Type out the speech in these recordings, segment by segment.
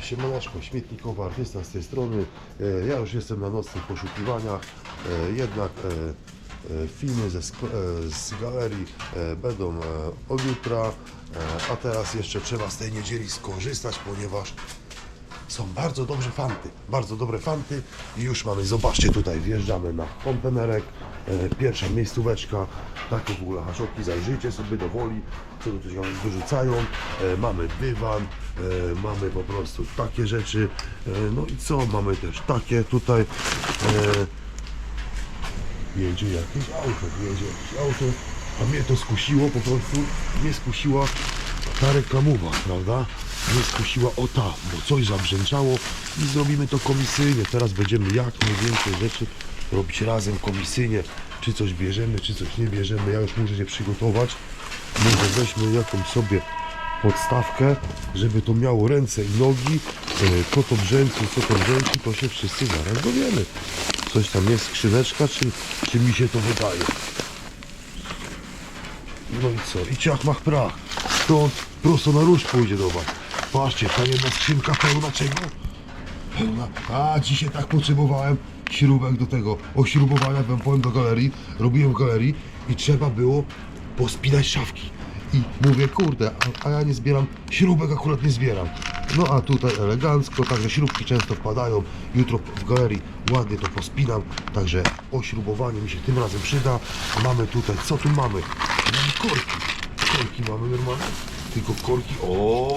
Siemaneczko, śmietnikowa artysta z tej strony. E, Ja już jestem na nocnych poszukiwaniach. E, Jednak e, filmy ze, z galerii będą od jutra, a teraz jeszcze trzeba z tej niedzieli skorzystać, ponieważ są bardzo dobrze fanty, bardzo dobre fanty. I już mamy, zobaczcie tutaj, wjeżdżamy na kontenerek, e, pierwsza miejscóweczka, takie w ogóle haszotki, zajrzyjcie sobie do woli, co tu się wyrzucają, e, mamy dywan, e, mamy po prostu takie rzeczy, e, no i co, mamy też takie tutaj, e, jedzie jakieś auto, jedzie jakieś auto, a mnie to skusiło po prostu, mnie skusiła ta reklamowa, prawda? Mnie skusiła o ta, bo coś zabrzęczało i zrobimy to komisyjnie. Teraz będziemy jak najwięcej rzeczy robić razem komisyjnie. Czy coś bierzemy, czy coś nie bierzemy. Ja już muszę się przygotować. Może weźmy jakąś sobie podstawkę, żeby to miało ręce i nogi. E, Co to brzęci, co to brzęci, to się wszyscy zaraz dowiemy. Coś tam jest, skrzyneczka, czy, czy mi się to wydaje? No i co? I ciach mach prach. Stąd prosto na róż pójdzie do was. Patrzcie, ta jedna skrzynka pełna czego? Pełna. A, dzisiaj tak potrzebowałem śrubek do tego. Ośrubowania, byłem powiem do galerii. Robiłem w galerii i trzeba było pospinać szafki. I mówię, kurde, a, a ja nie zbieram, śrubek akurat nie zbieram. No a tutaj elegancko, także śrubki często wpadają. Jutro w galerii ładnie to pospinam, także ośrubowanie mi się tym razem przyda. Mamy tutaj, co tu mamy? Mamy korki. Korki mamy normalnie. Tylko korki, o.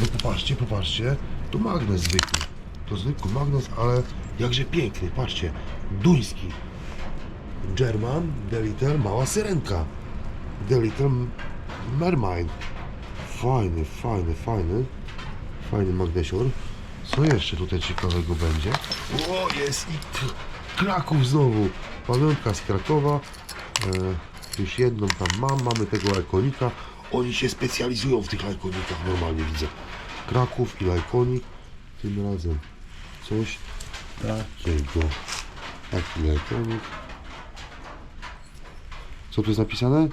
No popatrzcie, popatrzcie. To magnes zwykły. To zwykły magnes, ale jakże piękny. Patrzcie, duński. German, Little, mała syrenka. Little Mermaid. Fajny, fajny, fajny. Fajny magnesior. Co jeszcze tutaj ciekawego będzie? O, jest i Kraków znowu. Pamiątka z Krakowa. E, już jedną tam mam. Mamy tego lajkonika. Oni się specjalizują w tych lajkonikach, normalnie widzę. Kraków i lajkonik. Tym razem coś takiego. Taki lajkonik. Co tu jest napisane?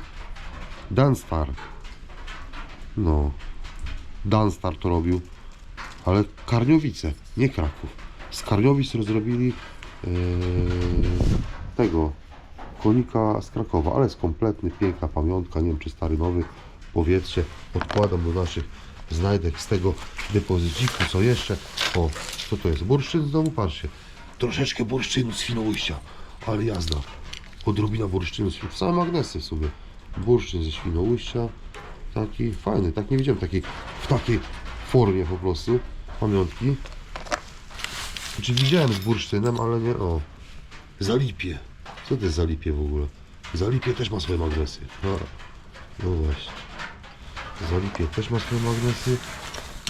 Dunstar. No. Dunstar to robił. Ale Karniowice, nie Kraków. Z Karniowic rozrobili yy, tego konika z Krakowa, ale jest kompletny, piękna pamiątka, nie wiem czy stary, nowy, powietrze. Odkładam do naszych znajdek z tego depozyciku. Co jeszcze? O, co to jest? Bursztyn znowu, patrzcie. Troszeczkę bursztynu z Świnoujścia, ale jazda. Odrobina bursztynu. Same magnesy w sumie. Bursztyn ze Świnoujścia. Taki fajny, tak nie widziałem takiej, w takiej formie po prostu pamiątki. Znaczy widziałem z bursztynem, ale nie o. Zalipie. Co to jest zalipie w ogóle? Zalipie też ma swoje magnesy. No właśnie. Zalipie też ma swoje magnesy.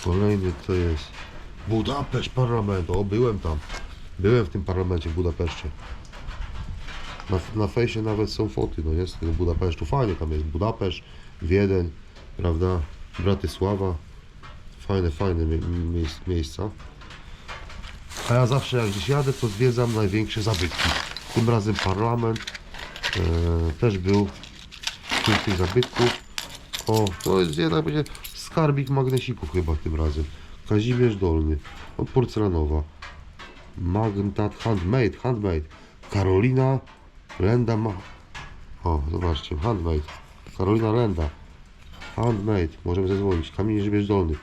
Kolejny to jest Budapeszt parlament. O, byłem tam. Byłem w tym parlamencie w Budapeszcie. Na, na fejsie nawet są foty, no jest z tego Budapesztu. Fajnie tam jest Budapeszt, Wiedeń, prawda? Bratysława. Fajne, fajne mie- miejsc, miejsca. A ja zawsze jak gdzieś jadę, to zwiedzam największe zabytki. Tym razem parlament e, też był wśród tych zabytków. O, to jest jednak będzie skarbik magnesików chyba tym razem. Kazimierz Dolny, o, porcelanowa. Magnetat handmade, handmade. Karolina Lenda ma... O, zobaczcie, handmade. Karolina Lenda. Handmade, możemy zadzwonić. Kamień Grzybierz Dolny.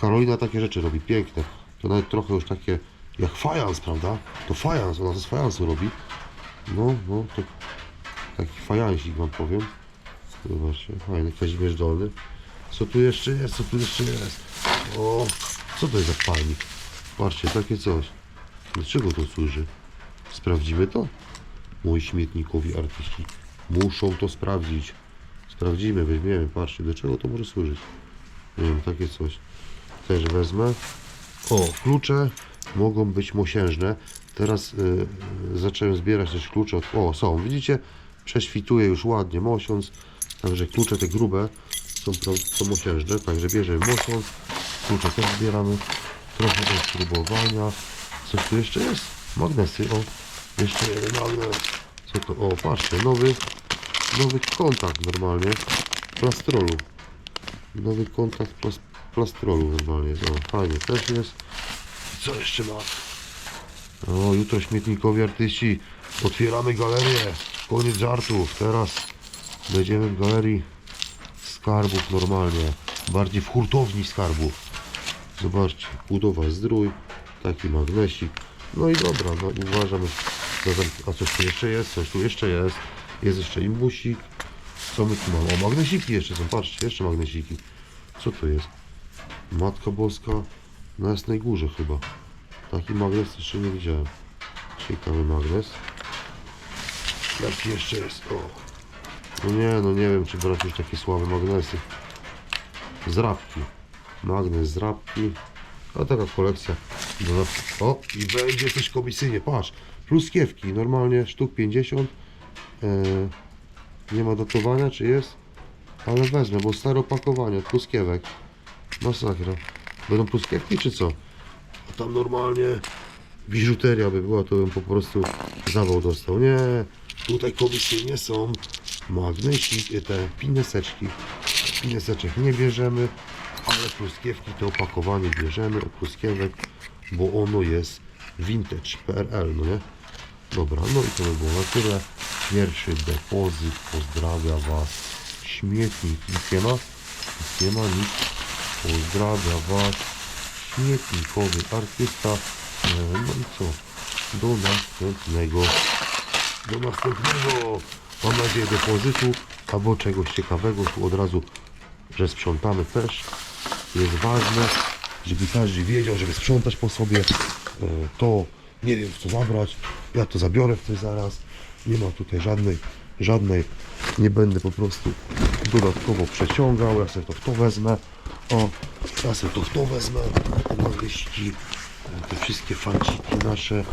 Karolina takie rzeczy robi, piękne. To nawet trochę już takie jak fajans, prawda? To fajans, ona z fajansu robi. No, no, to taki fajansik wam powiem. Zobaczcie, fajny Kazimierz Dolny. Co tu jeszcze jest? Co tu jeszcze jest? O, co to jest za palnik? Patrzcie, takie coś. Do czego to służy? Sprawdzimy to? Moi śmietnikowi artyści muszą to sprawdzić. Sprawdzimy, weźmiemy, patrzcie, do czego to może służyć. Nie wiem, takie coś. Też wezmę. O, klucze mogą być mosiężne. Teraz y, zacząłem zbierać też klucze. Od, o, są, widzicie? Prześwituje już ładnie mosiąc. Także klucze te grube są, są mosiężne. Także bierzemy mosiąc. Klucze też zbieramy. Trochę do spróbowania. Coś tu jeszcze jest? Magnesy, o. Jeszcze jeden magnes. Co to? O, patrzcie, nowy, nowy kontakt normalnie. Plastrolu. Nowy kontakt plas, plastrolu normalnie. No, fajnie też jest. Co jeszcze ma? O, jutro śmietnikowi artyści. Otwieramy galerię. Koniec żartów. Teraz będziemy w galerii skarbów normalnie. Bardziej w hurtowni skarbów. Zobaczcie, budowa zdrój, taki magnesik. No i dobra, no i uważam, a coś tu jeszcze jest, coś tu jeszcze jest. Jest jeszcze imbusik. Co my tu mamy? O, magnesiki jeszcze są, patrzcie, jeszcze magnesiki. Co to jest? Matka Boska na Jasnej Górze chyba. Taki magnes jeszcze nie widziałem. Ciekawy magnes. Jaki jeszcze jest? O. No nie, no nie wiem, czy brać już takie słabe magnesy. Zrabki. Magnes zrabki. A taka kolekcja. O, i będzie coś komisyjnie. Patrz, pluskiewki. Normalnie sztuk 50. E, nie ma datowania, czy jest? Ale wezmę, bo stare opakowanie pluskiewek. Masakra. Będą pluskiewki, czy co? A tam normalnie biżuteria by była, to bym po prostu zawał dostał. Nie, tutaj komisyjnie są magnesiki, te pineseczki. Pineseczek nie bierzemy, ale pluskiewki to opakowanie bierzemy od pluskiewek, bo ono jest vintage PRL, no nie? Dobra, no i to by było na tyle. Pierwszy depozyt, pozdrawia Was. Śmietnik, nic nie ma? Nic nie ma, nic. Pozdrawia Was. Śmietnikowy artysta. E, No i co? Do następnego. Do następnego. Mam nadzieję depozytu albo czegoś ciekawego. Tu od razu, że sprzątamy też. Jest ważne, żeby każdy wiedział, żeby sprzątać po sobie. E, To nie wiem co zabrać. Ja to zabiorę w coś zaraz. Nie ma tutaj żadnej, żadnej. Nie będę po prostu dodatkowo przeciągał. Ja sobie to w to wezmę. O, ja sobie to w to wezmę. Te e, te wszystkie fanciki nasze.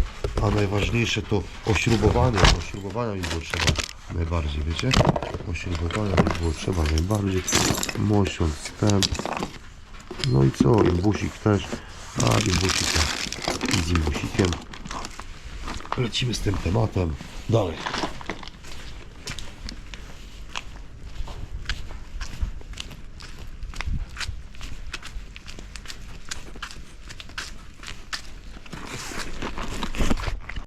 A najważniejsze to ośrubowanie. Ośrubowania mi było trzeba najbardziej, wiecie? Ośrubowania mi było trzeba najbardziej. Mosiąc ten. No i co? Imbusik też. A, imbusik i z imbusikiem. Lecimy z tym tematem dalej.